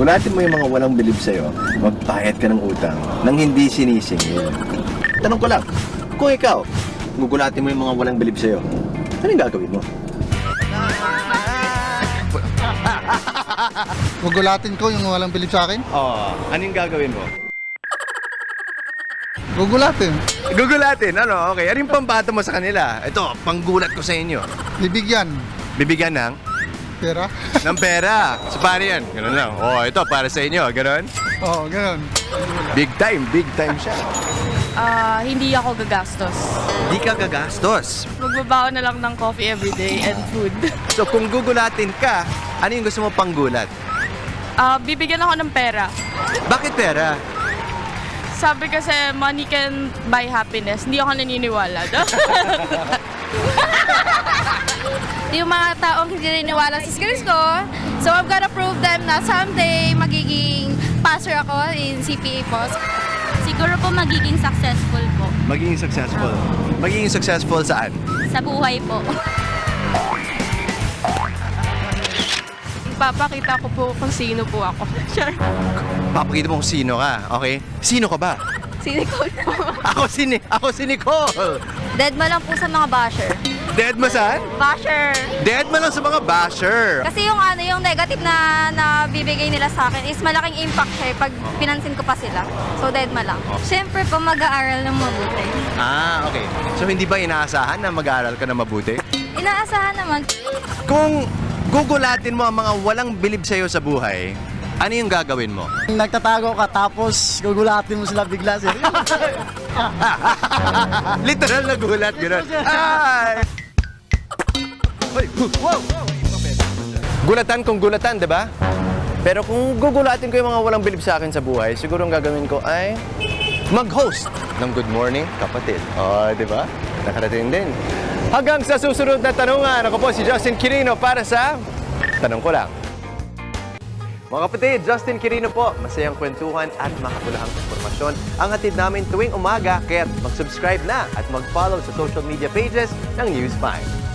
Gulatin mo yung mga walang bilib sa'yo, magbayad ka ng utang nang hindi sinisingil. Tanong ko lang, kung ikaw, gugulatin mo yung mga walang bilib sa'yo, anong gagawin mo? Gugulatin ko yung walang bilib sa akin. Oo, anong gagawin mo? Gugulatin. Gugulatin, ano? Okay, ano yung pambato mo sa kanila? Ito, panggulat ko sa inyo. Bibigyan. Bibigyan ng? Pera. ng pera. So, paano yan? Ganun lang. Oh, ito, para sa inyo. Ganun? Oo, oh, ganun. Big time, big time siya. Ah, hindi ako gagastos. Di ka gagastos. Magbabaon na lang ng coffee everyday and food. So, kung gugulatin ka, ano yung gusto mo panggulat? Ah, bibigyan ako ng pera. Bakit pera? Sabi kasi money can buy happiness. Hindi ako naniniwala. yung mga taong hindi naniniwala sa skills ko. So I'm gonna prove them na someday magiging passer ako in CPA po. Siguro po magiging successful po Magiging successful. Magiging successful saan? sa buhay po. Papakita ko po kung sino po ako. Sure. Papakita mo kung sino ka, okay? Sino ka ba? Si Nicole po. Ako si, Ni- ako si Nicole. Dead ma lang po sa mga basher. Dead mo saan? Basher! Dead mo lang sa mga basher. Kasi yung ano, yung negative na nabibigay nila sa akin is malaking impact siya eh pag pinansin ko pa sila. So dead ma lang. Siyempre po mag-aaral ng mabuti. Ah, okay. So, hindi ba inaasahan na mag-aaral ka na mabuti? Inaasahan naman. Kung gugulatin mo ang mga walang bilib sa'yo sa buhay, ano yung gagawin mo? Nagtatago ka tapos gugulatin mo sila bigla sir. Literal na gulat, gano'n. Ay! Ay, wow! Gulatan kung gulatan, di ba? Pero kung gugulatin ko yung mga walang bilib sa akin sa buhay, siguro ang gagawin ko ay mag-host ng Good Morning Kapatid. Oh, di ba? Nakarating din. Hanggang sa susunod na tanungan, ako po si Justin Quirino para sa Tanong Ko Lang. Mga kapatid, Justin Quirino po. Masayang kwentuhan at makapulahang informasyon ang hatid namin tuwing umaga. Kaya mag-subscribe na at mag-follow sa social media pages ng News 5.